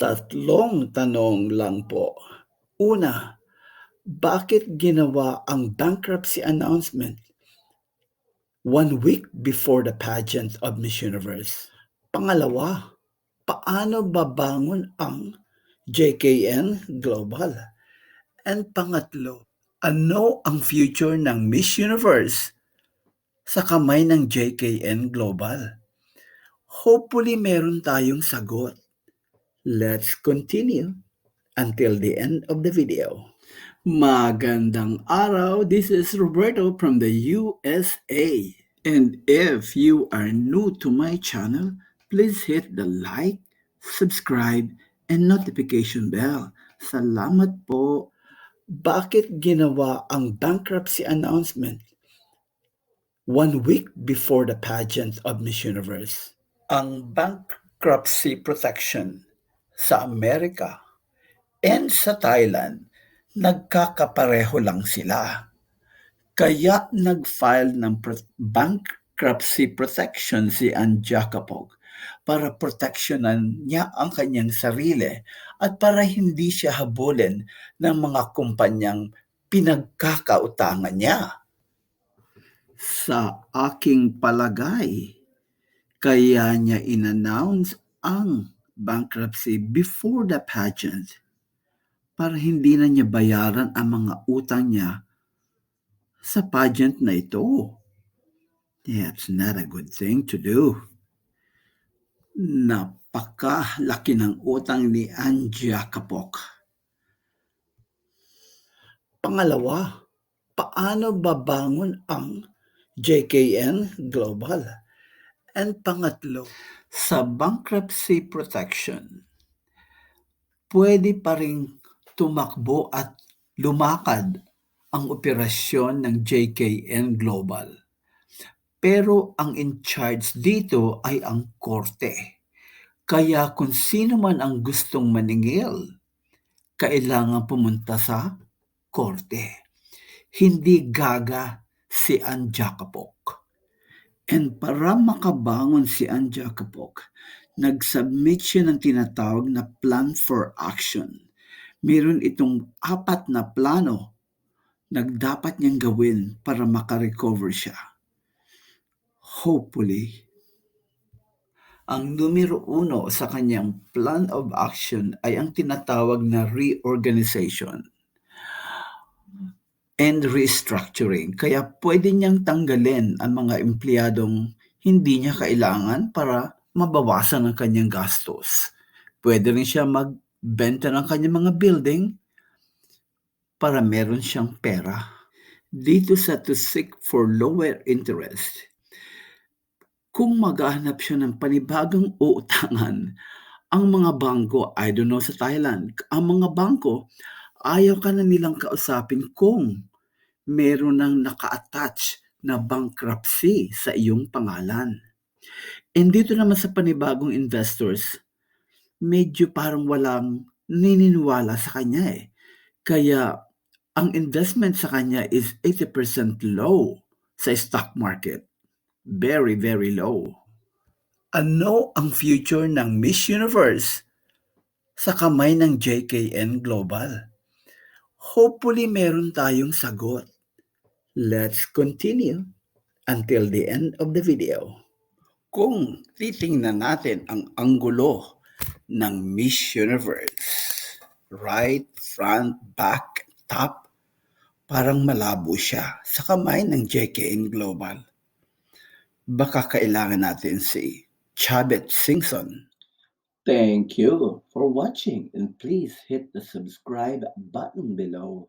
Tatlong tanong lang po. Una, bakit ginawa ang bankruptcy announcement one week before the pageant of Miss Universe? Pangalawa, paano babangon ang JKN Global? And pangatlo, ano ang future ng Miss Universe sa kamay ng JKN Global? Hopefully meron tayong sagot. Let's continue until the end of the video. Magandang araw. This is Roberto from the USA. And if you are new to my channel, please hit the like, subscribe, and notification bell. Salamat po. Bakit ginawa ang bankruptcy announcement one week before the pageant of Miss Universe? Ang bankruptcy protection sa Amerika and sa Thailand, nagkakapareho lang sila. Kaya nag-file ng bankruptcy protection si Ann Jacopog para proteksyonan niya ang kanyang sarili at para hindi siya habulin ng mga kumpanyang pinagkakautangan niya. Sa aking palagay, kaya niya in-announce ang bankruptcy before the pageant para hindi na niya bayaran ang mga utang niya sa pageant na ito. That's not a good thing to do. Napakalaki ng utang ni Anja Kapok. Pangalawa, paano babangon ang JKN Global? And pangatlo, sa bankruptcy protection, pwede pa rin tumakbo at lumakad ang operasyon ng JKN Global. Pero ang in charge dito ay ang korte. Kaya kung sino man ang gustong maningil, kailangan pumunta sa korte. Hindi gaga si Ann Jacopok. And para makabangon si Ann Jacopok, nag-submit siya ng tinatawag na Plan for Action. Meron itong apat na plano na dapat niyang gawin para makarecover siya. Hopefully, ang numero uno sa kanyang plan of action ay ang tinatawag na reorganization and restructuring. Kaya pwede niyang tanggalin ang mga empleyadong hindi niya kailangan para mabawasan ang kanyang gastos. Pwede rin siya magbenta ng kanyang mga building para meron siyang pera. Dito sa to seek for lower interest, kung maghahanap siya ng panibagong uutangan, ang mga bangko, I don't know sa Thailand, ang mga bangko, ayaw ka na nilang kausapin kung meron ng naka-attach na bankruptcy sa iyong pangalan. And dito naman sa panibagong investors, medyo parang walang nininiwala sa kanya eh. Kaya ang investment sa kanya is 80% low sa stock market. Very, very low. Ano ang future ng Miss Universe sa kamay ng JKN Global? Hopefully meron tayong sagot. Let's continue until the end of the video. Kung titingnan natin ang anggulo ng Miss Universe, right, front, back, top, parang malabo siya sa kamay ng JKN Global. Baka kailangan natin si Chabet Singson. Thank you for watching and please hit the subscribe button below.